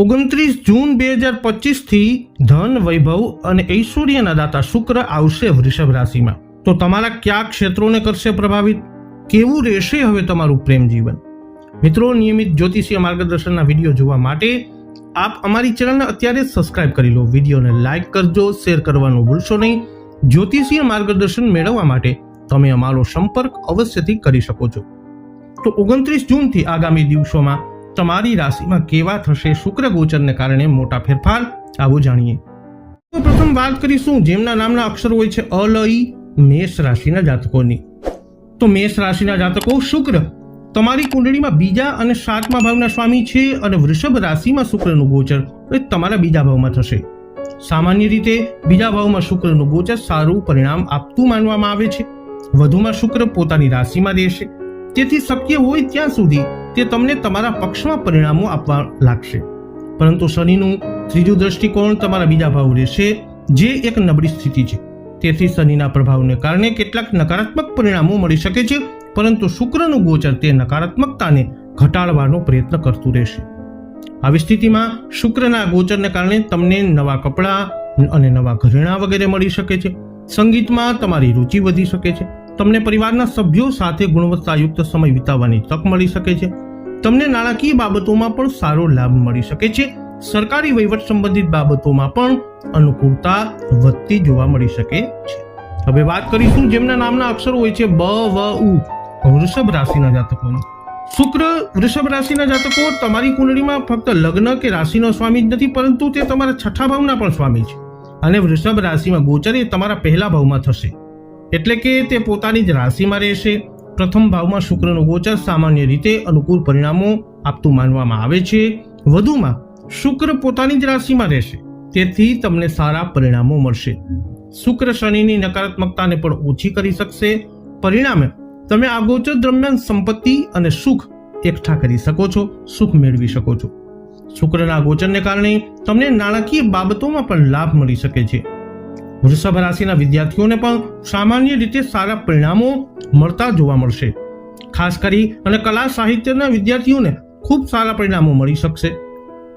ઓગણત્રીસ જૂન બે હજાર પચીસથી ધન, વૈભવ અને ઐશ્વર્યના દાતા શુક્ર આવશે વૃષભ રાશિમાં. તો તમારા કયા ક્ષેત્રોને કરશે પ્રભાવિત? કેવું રહેશે હવે તમારું પ્રેમ જીવન? મિત્રો, નિયમિત જ્યોતિષીય માર્ગદર્શનના વીડિયો જોવા માટે આપ અમારી ચેનલને અત્યારે સબસ્ક્રાઇબ કરી લો. વિડીયોને લાઇક કરજો, શેર કરવાનું ભૂલશો નહીં. જ્યોતિષીય માર્ગદર્શન મેળવવા માટે તમે અમારો સંપર્ક અવશ્યથી કરી શકો છો. તો ઓગણત્રીસ જૂનથી આગામી દિવસોમાં તમારી રાશિમાં કેવા થશે શુક્ર ગોચરને કારણે મોટા ફેરફાર? આવો જાણીએ. તો પ્રથમ વાત કરીશું, જેમના નામના અક્ષર હોય છે અલઈ મેષ રાશિના જાતકોની. તો મેષ રાશિના જાતકો શુક્ર. તમારી કુંડળીમાં બીજા અને સાતમા ભાવના સ્વામી છે અને વૃષભ રાશિમાં શુક્રનું ગોચર, એ તમારા બીજા ભાવમાં થશે. સામાન્ય રીતે બીજા ભાવમાં શુક્રનું ગોચર સારું પરિણામ આપતું માનવામાં આવે છે. વધુમાં શુક્ર પોતાની રાશિમાં રહેશે તેથી શક્ય હોય ત્યાં સુધી તે તમને તમારા પક્ષમાં પરિણામો આપવા લાગશે. પરંતુ શનિનું ત્રીજું દ્રષ્ટિકોણ તમારા બીજા ભાવ રહેશે, જે એક નબળી સ્થિતિ છે. તેથી શનિના પ્રભાવને કારણે કેટલાક નકારાત્મક પરિણામો મળી શકે છે, પરંતુ શુક્રનું ગોચર તે નકારાત્મકતાને ઘટાડવાનો પ્રયત્ન કરતું રહેશે. આવી સ્થિતિમાં શુક્રના ગોચરને કારણે તમને નવા કપડાં અને નવા ઘરેણાં વગેરે મળી શકે છે. સંગીતમાં તમારી રુચિ વધી શકે છે. તમને પરિવારના સભ્યો સાથે ગુણવત્તાયુક્ત સમય વિતાવવાની તક મળી શકે છે. તમને નાણાકીય બાબતોમાં પણ સારો લાભ મળી શકે છે. સરકારી વહીવટ સંબંધિત બાબતોમાં પણ અનુકૂળતા વધતી જોવા મળી શકે છે. હવે વાત કરીશું જેમના નામના અક્ષરો હોય છે બ, વ, ઉ. વૃષભ રાશિના જાતકોની. શુક્ર વૃષભ રાશિના જાતકો તમારી કુંડળીમાં ફક્ત લગ્ન કે રાશિનો સ્વામી જ નથી, પરંતુ તે તમારા છઠ્ઠા ભાવના પણ સ્વામી છે. અને વૃષભ રાશિમાં ગોચર એ તમારા પહેલા ભાવમાં થશે. એટલે કે તે પોતાની જ રાશિમાં રહેશે. પ્રથમ ભાવમાં શુક્રનું ગોચર સામાન્ય રીતે અનુકૂળ પરિણામો આપતું માનવામાં આવે છે. વધુમાં, શુક્ર પોતાની જ રાશિમાં રહેશે. તેથી તમને સારા પરિણામો મળશે. શુક્ર શનિની નકારાત્મકતાને પણ ઓછી કરી શકશે. પરિણામે, તમે આ ગોચર દરમિયાન સંપત્તિ અને સુખ એકઠા કરી શકો છો, સુખ મેળવી શકો છો. શુક્રના ગોચરને કારણે તમને નાણાકીય બાબતોમાં પણ લાભ મળી શકે છે. વૃષભ રાશિના વિદ્યાર્થીઓને પણ સામાન્ય રીતે સારા પરિણામો મળતા જોવા મળશે. ખાસ કરી અને કલા સાહિત્યના વિદ્યાર્થીઓને ખૂબ સારા પરિણામો મળી શકશે.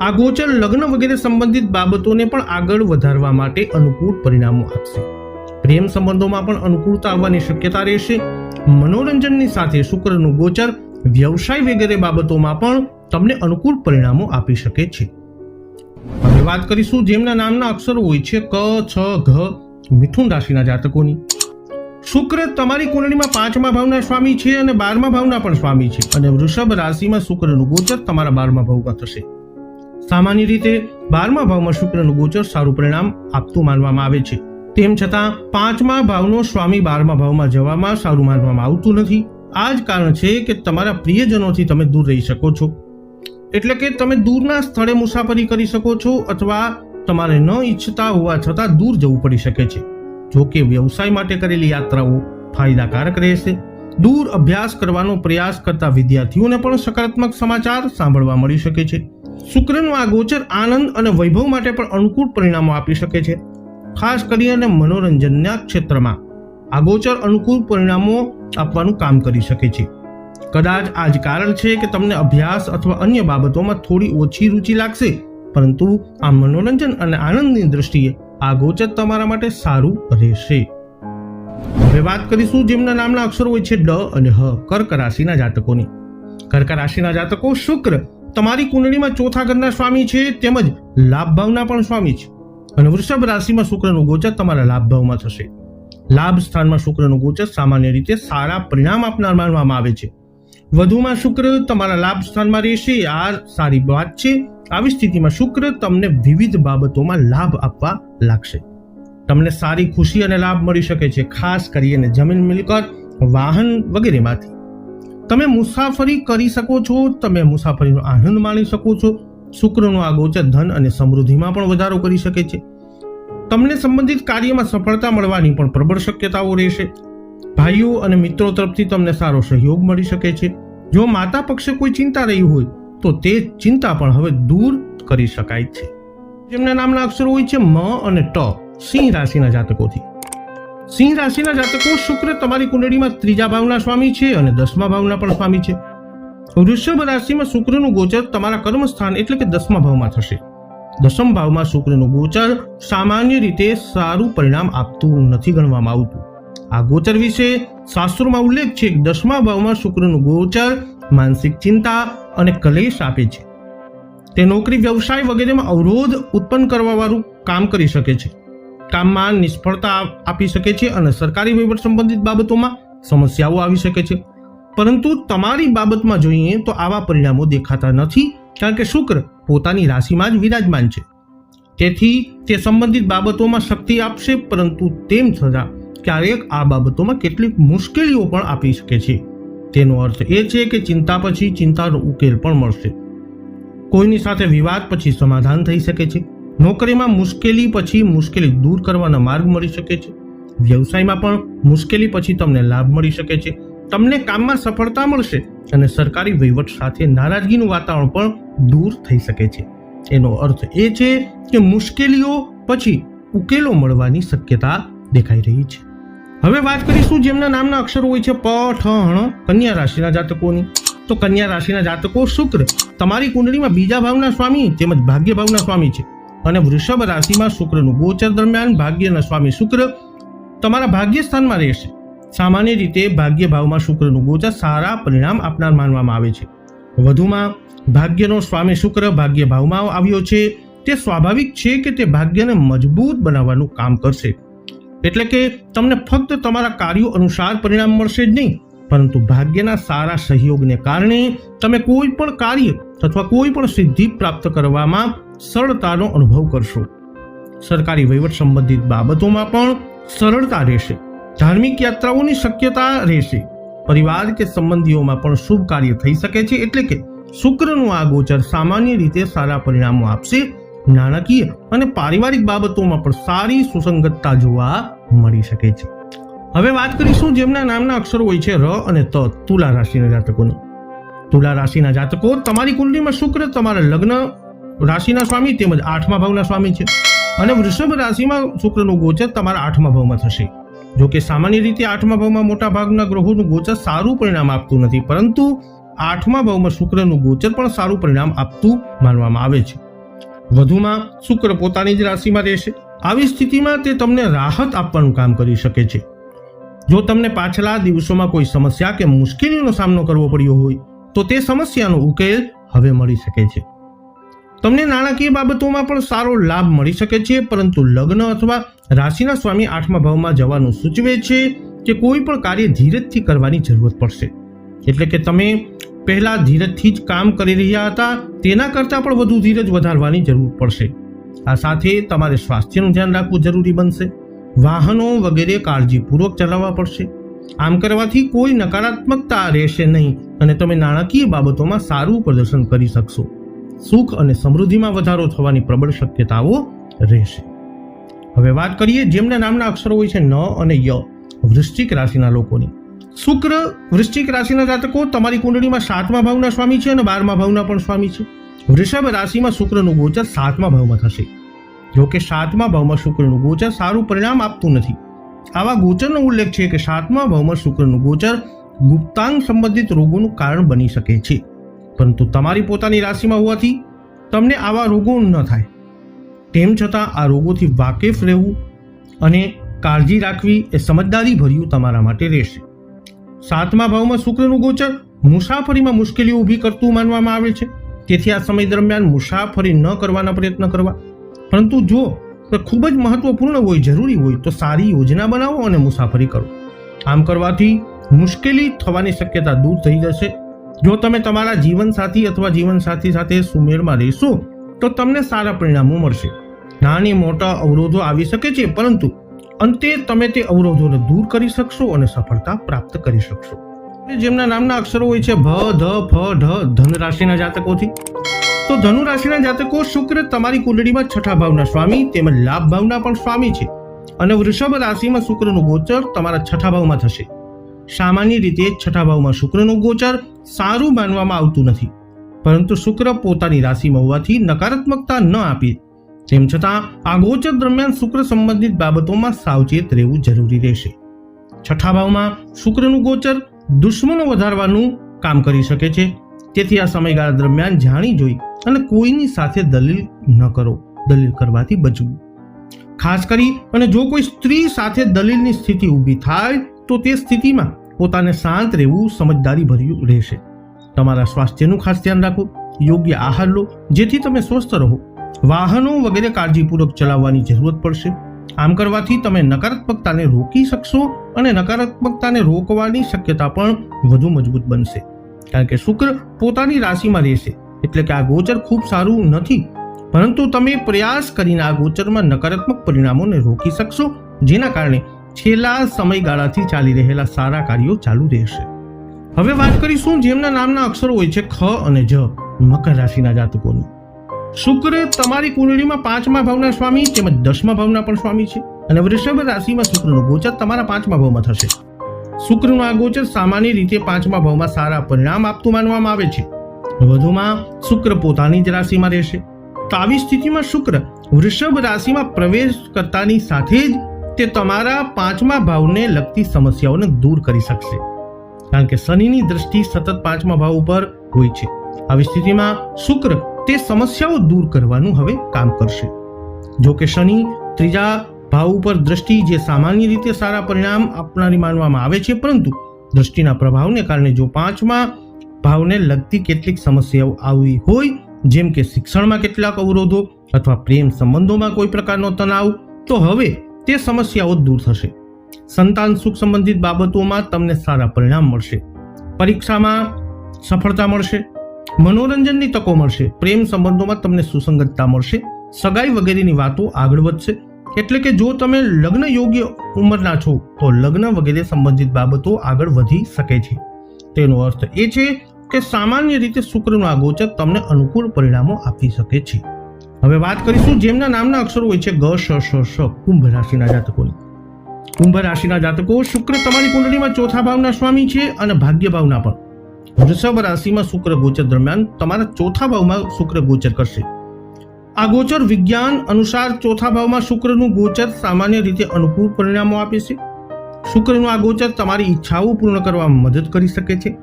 આ ગોચર લગ્ન વગેરે સંબંધિત બાબતોને પણ આગળ વધારવા માટે અનુકૂળ પરિણામો આપશે. પ્રેમ સંબંધોમાં પણ અનુકૂળતા આવવાની શક્યતા રહેશે. મનોરંજનની સાથે શુક્રનું ગોચર, વ્યવસાય વગેરે બાબતોમાં પણ તમને અનુકૂળ પરિણામો આપી શકે છે. હવે વાત કરીશું જેમના નામના અક્ષરો હોય છે ક, છ, ઘ, મિથુન રાશિના જાતકોની. શુક્ર તમારી કુંડળીમાં પાંચમા ભાવના સ્વામી છે અને બારમા ભાવના પણ સ્વામી છે અને વૃષભ રાશિમાં શુક્રનું ગોચર તમારા બારમા ભાવમાં થશે. સામાન્ય રીતે બારમા ભાવમાં શુક્રનું ગોચર સારું પરિણામ આપતું માનવામાં આવે છે. તેમ છતાં પાંચમા ભાવનો સ્વામી બારમા ભાવમાં જવામાં સારું માનવામાં આવતું નથી. આ જ કારણ છે કે તમારા પ્રિયજનોથી તમે દૂર રહી શકો છો. એટલે કે તમે દૂરના સ્થળે મુસાફરી કરી શકો છો અથવા તમારે ન ઈચ્છતા હોવા છતાં દૂર જવું પડી શકે છે. જો કે વ્યવસાય માટે કરેલી યાત્રાઓ ફાયદાકારક રહેશે. દૂર અભ્યાસ કરવાનો પ્રયાસ કરતા વિદ્યાર્થીઓને પણ સકારાત્મક સમાચાર સાંભળવા મળી શકે છે. શુક્રનું આ ગોચર આનંદ અને વૈભવ માટે પણ અનુકૂળ પરિણામો આપી શકે છે. ખાસ કરીને મનોરંજનના ક્ષેત્રમાં આ ગોચર અનુકૂળ પરિણામો આપવાનું કામ કરી શકે છે. કદાચ આ જ કારણ છે કે તમને અભ્યાસ અથવા અન્ય બાબતોમાં થોડી ઓછી રુચિ લાગશે. પરંતુ આ મનોરંજન અને આનંદની દ્રષ્ટિએ આ ગોચર તમારા માટે સારું રહેશે. હવે વાત કરીશું જેમના નામના અક્ષરો હોય છે ડ અને હ, કર્ક રાશિના જાતકોની. કર્ક રાશિના જાતકો શુક્ર, તમારી કુંડળીમાં ચોથા ઘરના સ્વામી છે તેમજ લાભ ભાવના પણ સ્વામી છે. અને વૃષભ રાશિમાં શુક્રનું ગોચર તમારા લાભ ભાવમાં થશે. લાભ સ્થાનમાં શુક્રનું ગોચર સામાન્ય રીતે સારા પરિણામ આપનાર માનવામાં આવે છે. વધુમાં શુક્ર તમારા લાભ સ્થાનમાં રહેશે. આ સારી વાત છે. આવી સ્થિતિમાં શુક્ર તમને વિવિધ બાબતોમાં લાભ આપવા લાગશે. તમને સારી ખુશી અને લાભ મળી શકે છે. ખાસ કરીને જમીન મિલકત, વાહન વગેરેમાંથી. તમે મુસાફરી કરી શકો છો. તમે મુસાફરીનો આનંદ માણી શકો છો. શુક્રનો આ ગોચર ધન અને સમૃદ્ધિમાં પણ વધારો કરી શકે છે. તમને સંબંધિત કાર્યમાં સફળતા મળવાની પણ પ્રબળ શક્યતાઓ રહેશે. ભાઈઓ અને મિત્રો તરફથી તમને સારો સહયોગ મળી શકે છે. જો માતા પક્ષે કોઈ ચિંતા રહી હોય, તો તે ચિંતા પણ હવે દૂર કરી શકાય છે. જેમના નામના અક્ષરો હોય છે મ અને ટ, સિંહ રાશિના જાતકોથી. સિંહ રાશિના જાતકો શુક્ર તમારી કુંડળીમાં ત્રીજા ભાવના સ્વામી છે અને દસમા ભાવના પણ સ્વામી છે. વૃષભ રાશિમાં શુક્રનું ગોચર તમારા કર્મસ્થાન એટલે કે દસમા ભાવમાં થશે. દસમ ભાવમાં શુક્રનું ગોચર સામાન્ય રીતે સારું પરિણામ આપતું નથી ગણવામાં આવતું. આ ગોચર વિશે શાસ્ત્રોમાં ઉલ્લેખ છે કે દસમા ભાવમાં શુક્રનું ગોચર, માનસિક ચિંતા અને કલેશ આપે છે. તે નોકરી, વ્યવસાય વગેરેમાં અવરોધ ઉત્પન્ન કરવાવાળું કામ કરી શકે છે. કામમાં નિષ્ફળતા આપી શકે છે અને સરકારી વહીવટ સંબંધિત બાબતોમાં સમસ્યાઓ આવી શકે છે. પરંતુ તમારી બાબતમાં જોઈએ તો આવા પરિણામો દેખાતા નથી, કારણ કે શુક્ર પોતાની રાશિમાં જ વિરાજમાન છે. તેથી તે સંબંધિત બાબતોમાં શક્તિ આપશે, પરંતુ તેમ છતાં ક્યારેક આ બાબતોમાં કેટલીક મુશ્કેલીઓ પણ આપી શકે છે. તેનો અર્થ એ છે કે ચિંતા પછી ચિંતાનો ઉકેલ પણ મળશે. કોઈની સાથે વિવાદ પછી સમાધાન થઈ શકે છે. નોકરીમાં મુશ્કેલી પછી મુશ્કેલી દૂર કરવાના માર્ગ મળી શકે છે. વ્યવસાયમાં પણ મુશ્કેલી પછી તમને લાભ મળી શકે છે. તમને કામમાં સફળતા મળશે અને સરકારી વહીવટ સાથે નારાજગીનું વાતાવરણ પણ દૂર થઈ શકે છે. એનો અર્થ એ છે કે મુશ્કેલીઓ પછી ઉકેલો મળવાની શક્યતા દેખાઈ રહી છે. હવે વાત કરીશું જેમના નામના અક્ષરો હોય છે? પ, ઠ હણ કન્યા રાશિના જાતકોની. તો કન્યા રાશિના જાતકો શુક્ર. તમારી કુંડળીમાં બીજા ભાવના સ્વામી, તેમજ ભાગ્ય ભાવના સ્વામી છે. અને વૃષભ રાશિમાં શુક્રનું ગોચર દરમિયાન ભાગ્યના સ્વામી શુક્ર તમારા ભાગ્ય સ્થાનમાં રહેશે. સામાન્ય રીતે ભાગ્ય ભાવમાં શુક્રનું ગોચર સારા પરિણામ આપનાર માનવામાં આવે છે. વધુમાં, ભાગ્યનો સ્વામી શુક્ર ભાગ્ય ભાવમાં આવ્યો છે. તે સ્વાભાવિક છે કે તે ભાગ્યને મજબૂત બનાવવાનું કામ કરશે. એટલે કે તમને ફક્ત તમારા કાર્યો અનુસાર પરિણામ મળશે જ નહીં, પરંતુ ભાગ્યના સારા સહયોગને કારણે તમે કોઈ પણ કાર્ય અથવા કોઈ પણ સિદ્ધિ પ્રાપ્ત કરવામાં સરળતાનો અનુભવ કરશો. સરકારી વહીવટ સંબંધિત બાબતોમાં પણ સરળતા રહેશે, ધાર્મિક યાત્રાઓની શક્યતા રહેશે, પરિવાર કે સંબંધીઓમાં પણ શુભ કાર્ય થઈ શકે છે એટલે કે શુક્રનું આ ગોચર સામાન્ય રીતે સારા પરિણામો આપશે નાણાકીય અને પારિવારિક બાબતોમાં પણ સારી સુસંગતતા જોવા મળી શકે છે. હવે વાત કરીશું જેમના નામના અક્ષરો હોય છે ર અને ત, તુલા રાશિના જાતકોની. તુલા રાશિના જાતકો તમારી કુંડલીમાં શુક્ર, તમારા લગ્ન રાશિના સ્વામી તેમજ આઠમા ભાવના સ્વામી છે. અને વૃષભ રાશિમાં શુક્રનું ગોચર તમારા આઠમા ભાવમાં થશે. જો કે સામાન્ય રીતે આઠમા ભાવમાં મોટા ભાગના ગ્રહોનું ગોચર સારું પરિણામ આપતું નથી, પરંતુ આઠમા ભાવમાં શુક્રનું ગોચર પણ સારું પરિણામ આપતું માનવામાં આવે છે. વધુમાં શુક્ર પોતાની જ રાશિમાં રહેશે. આવી સ્થિતિમાં તે તમને રાહત આપવાનું કામ કરી શકે છે. જો તમને પાછલા દિવસોમાં કોઈ સમસ્યા કે મુશ્કેલીનો સામનો કરવો પડ્યો હોય, તો તે સમસ્યાનો ઉકેલ હવે મળી શકે છે. તમને નાણાકીય બાબતોમાં પણ સારો લાભ મળી શકે છે, પરંતુ લગ્ન અથવા રાશિના સ્વામી આઠમા ભાવમાં જવાનું સૂચવે છે કે કોઈ પણ કાર્ય ધીરજથી કરવાની જરૂરત પડશે. એટલે કે તમે પહેલા ધીરજથી જ કામ કરી રહ્યા હતા. તેના કરતાં પણ વધુ ધીરજ વધારવાની જરૂર પડશે. આ સાથે તમારે સ્વાસ્થ્યનું ધ્યાન રાખવું જરૂરી બનશે. વાહનો વગેરે કાળજીપૂર્વક ચલાવવા પડશે. આમ કરવાથી કોઈ નકારાત્મકતા રહેશે નહીં અને તમે નાણાકીય બાબતોમાં સારું પ્રદર્શન કરી શકશો. સુખ અને સમૃદ્ધિમાં વધારો થવાની પ્રબળ શક્યતાઓ રહેશે. હવે વાત કરીએ જેમના નામના અક્ષરો હોય છે, ન અને ય, વૃશ્ચિક રાશિના લોકોની. શુક્ર વૃશ્ચિક રાશિના જાતકો તમારી કુંડળીમાં સાતમા ભાવના સ્વામી છે અને બારમા ભાવના પણ સ્વામી છે. વૃષભ રાશિમાં શુક્રનું ગોચર સાતમા ભાવમાં થશે. જોકે સાતમા ભાવમાં શુક્રનું ગોચર સારું પરિણામ આપતું નથી. આવા ગોચરનો ઉલ્લેખ છે કે સાતમા ભાવમાં શુક્રનું ગોચર ગુપ્તાંગ સંબંધિત રોગોનું કારણ બની શકે છે. પરંતુ તમારી પોતાની રાશિમાં હોવાથી તમને આવા રોગો ન થાય. તેમ છતાં આ રોગોથી વાકેફ રહેવું અને કાળજી રાખવી એ સમજદારી ભર્યું તમારા માટે રહેશે. સાતમા ભાવમાં શુક્રનું ગોચર મુસાફરીમાં મુશ્કેલી ઊભી કરતું માનવામાં આવે છે. તેથી આ સમય દરમિયાન મુસાફરી ન કરવાના પ્રયત્ન કરવા. પરંતુ જો ખૂબ જ મહત્વપૂર્ણ હોય, જરૂરી હોય, તો સારી યોજના બનાવો અને મુસાફરી કરો. આમ કરવાથી મુશ્કેલી થવાની શક્યતા દૂર થઈ જશે. જો તમે તમારા જીવનસાથી અથવા જીવનસાથી સાથે સુમેળમાં રહેશો, તો તમને સારા પરિણામો મળશે. નાની મોટા અવરોધો આવી શકે છે, પરંતુ અંતે તમે તે અવરોધોને દૂર કરી શકશો અને સફળતા પ્રાપ્ત કરી શકશો. જેમના નામના અક્ષરો હોય છે, ભ, ધ, ફ, ઢ ધન રાશિના જાતકોથી. તો ધનુ રાશિના જાતકો શુક્ર તમારી કુંડળીમાં છઠ્ઠા ભાવના સ્વામી તેમજ લાભ ભાવના પણ સ્વામી છે. અને વૃષભ રાશિમાં શુક્રનું ગોચર તમારા છઠ્ઠા ભાવમાં થશે. સામાન્ય રીતે છઠ્ઠા ભાવમાં શુક્રનું ગોચર સારું માનવામાં આવતું નથી. પરંતુ શુક્ર પોતાની રાશિમાં હોવાથી નકારાત્મકતા ન આપી. તેમ છતાં, આ ગોચર દરમિયાન શુક્ર સંબંધિત બાબતોમાં સાવચેત રહેવું જરૂરી રહેશે. છઠ્ઠા ભાવમાં, શુક્રનું ગોચર દુશ્મનો વધારવાનું કામ કરી શકે છે. તેથી આ સમયગાળા દરમિયાન જાણી જોઈ અને કોઈની સાથે દલીલ ન કરો. દલીલ કરવાથી બચવું. ખાસ કરી અને જો કોઈ સ્ત્રી સાથે દલીલની સ્થિતિ ઊભી થાય, તો તે સ્થિતિમાં પોતાને શાંત રહેવું સમજદારી ભર્યું રહેશે. તમારા સ્વાસ્થ્યનું ખાસ ધ્યાન રાખો. યોગ્ય આહાર લો, જેથી તમે સ્વસ્થ રહો. વાહનો વગેરે કાળજીપૂર્વક ચલાવવાની જરૂરત પડશે. આમ કરવાથી તમે નકારાત્મકતાને રોકી શકશો અને નકારાત્મકતાને રોકવાની શક્યતા પણ વધુ મજબૂત બનશે. કારણ કે શુક્ર પોતાની રાશિમાં રહેશે, એટલે કે આ ગોચર ખૂબ સારું નથી. પરંતુ તમે પ્રયાસ કરીને આ ગોચરમાં નકારાત્મક પરિણામોને રોકી શકશો, જેના કારણે છેલ્લા સમયગાળાથી ચાલી રહેલા સારા કાર્યો ચાલુ રહેશે. હવે વાત કરીશું જેમના નામના અક્ષરો હોય છે ખ અને જ, મકર રાશિના જાતકોની. શુક્ર તમારી કુંડળીમાં પાંચમા ભાવના સ્વામી, તેમજ દસમા ભાવના પણ સ્વામી છે. અને વૃષભ રાશિમાં શુક્રનું ગોચર તમારા પાંચમા ભાવમાં થશે. શુક્રનું આ ગોચર સામાન્ય રીતે પાંચમા ભાવમાં સારા પરિણામ આપતું માનવામાં આવે છે. વધુમાં શુક્ર પોતાની જ રાશિમાં રહેશે. તો આવી સ્થિતિમાં શુક્ર વૃષભ રાશિમાં પ્રવેશ કરતાની સાથે જ તે તમારા પાંચમા ભાવને લગતી સમસ્યાઓને દૂર કરી શકશે. કારણ કે શનિની દ્રષ્ટિ સતત પાંચમા ભાવ ઉપર હોય છે. આવી સ્થિતિમાં શુક્ર તે સમસ્યાઓ દૂર કરવાનું હવે કામ કરશે. જો કે શનિ ત્રીજા ભાવ ઉપર દ્રષ્ટિ જે સામાન્ય રીતે સારા પરિણામ આપનારી માનવામાં આવે છે, પરંતુ દ્રષ્ટિના પ્રભાવને કારણે જો પાંચમા ભાવને લગતી કેટલીક સમસ્યાઓ આવી હોય, જેમ કે શિક્ષણમાં કેટલાક અવરોધો અથવા પ્રેમ સંબંધોમાં કોઈ પ્રકારનો તણાવ, તો હવે તે સમસ્યાઓ દૂર થશે. સંતાન સુખ સંબંધિત બાબતોમાં તમને સારા પરિણામ મળશે. પરીક્ષામાં સફળતા મળશે. મનોરંજનની તકો મળશે, પ્રેમ સંબંધોમાં તમને સુસંગતતા મળશે, સગાઈ વગેરેની વાતો આગળ વધશે. એટલે કે જો તમે લગ્ન યોગ્ય ઉંમરના છો, તો લગ્ન વગેરે સંબંધિત બાબતો આગળ વધી શકે છે. તેનો અર્થ એ છે કે સામાન્ય રીતે શુક્રનો આ ગોચર તમને અનુકૂળ પરિણામો આપી શકે છે. હવે વાત કરીશું જેમના નામના અક્ષરો હોય છે ગ, શ શ શ, કુંભ રાશિના જાતકોની. કુંભ રાશિના જાતકો, શુક્ર તમારી કુંડળીમાં ચોથા ભાવના સ્વામી છે અને ભાગ્ય ભાવના પણ. વૃષભ રાશિમાં શુક્ર ગોચર દરમિયાન તમારા ચોથા ભાવમાં શુક્ર ગોચર કરશે. આ ગોચર વિજ્ઞાન અનુસાર ચોથા ભાવમાં શુક્રનું ગોચર સામાન્ય રીતે અનુકૂળ પરિણામો આપે છે. શુક્રનું આ ગોચર તમારી ઈચ્છાઓ પૂર્ણ કરવામાં મદદ કરી શકે છે.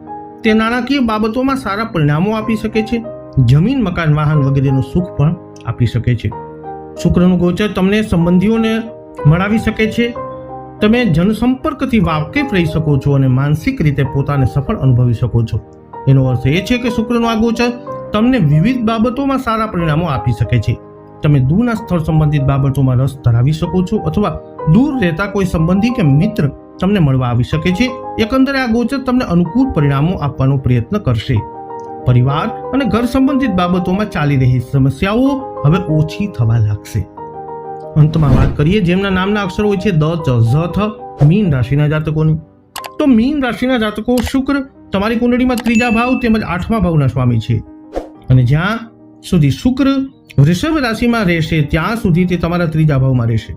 તે નાણાકીય બાબતોમાં સારા પરિણામો આપી શકે છે. જમીન, મકાન, વાહન વગેરેનું સુખ પણ આપી શકે છે. શુક્રનું ગોચર તમને સંબંધીઓને મળાવી શકે છે. તમે જનસંપર્કથી વાકેફ રહી શકો છો અને માનસિક રીતે પોતાને સફળ અનુભવી શકો છો. એનો અર્થ એ છે કે શુક્રનું આ ગોચર તમને વિવિધ બાબતોમાં સારા પરિણામો આપી શકે છે. તમે દૂરના સ્થળ સંબંધિત બાબતોમાં રસ ધરાવી શકો છો અથવા દૂર રહેતા કોઈ સંબંધી કે મિત્ર તમને મળવા આવી શકે છે. એકંદરે આ ગોચર તમને અનુકૂળ પરિણામો આપવાનો પ્રયત્ન કરશે. પરિવાર અને ઘર સંબંધિત બાબતોમાં ચાલી રહી સમસ્યાઓ હવે ઓછી થવા લાગશે. અંતમાં વાત કરીએ, જેમના નામના અક્ષરો હોય છે દ, ચ, ઝ, થ, મીન રાશિના જાતકોની. તો મીન રાશિના જાતકો શુક્ર તમારી કુંડળીમાં ત્રીજા ભાવ તેમજ આઠમા ભાવના સ્વામી છે. અને જ્યાં સુધી શુક્ર વૃષભ રાશિમાં રહેશે, ત્યાં સુધી તે તમારા ત્રીજા ભાવમાં રહેશે.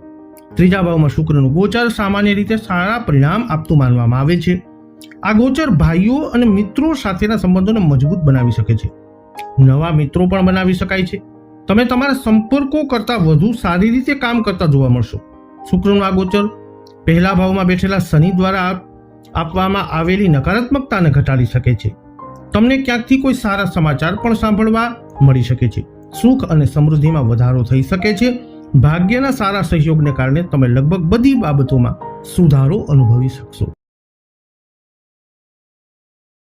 ત્રીજા ભાવમાં શુક્રનું ગોચર સામાન્ય રીતે સારા પરિણામ આપતું માનવામાં આવે છે. આ ગોચર ભાઈઓ અને મિત્રો સાથેના સંબંધોને મજબૂત બનાવી શકે છે. નવા મિત્રો પણ બનાવી શકાય છે. તમે તમારા સંપર્કો કરતાં વધુ સારી રીતે કામ કરતા જોવા મળશો. શુક્રનું આ ગોચર પહેલા ભાવમાં બેઠેલા શનિ દ્વારા આપવામાં આવેલી નકારાત્મકતાને ઘટાડી શકે છે. તમને ક્યાંકથી કોઈ સારા સમાચાર પણ સાંભળવા મળી શકે છે. સુખ અને સમૃદ્ધિમાં વધારો થઈ શકે છે. ભાગ્યના સારા સહયોગને કારણે તમે લગભગ બધી બાબતોમાં સુધારો અનુભવી શકશો.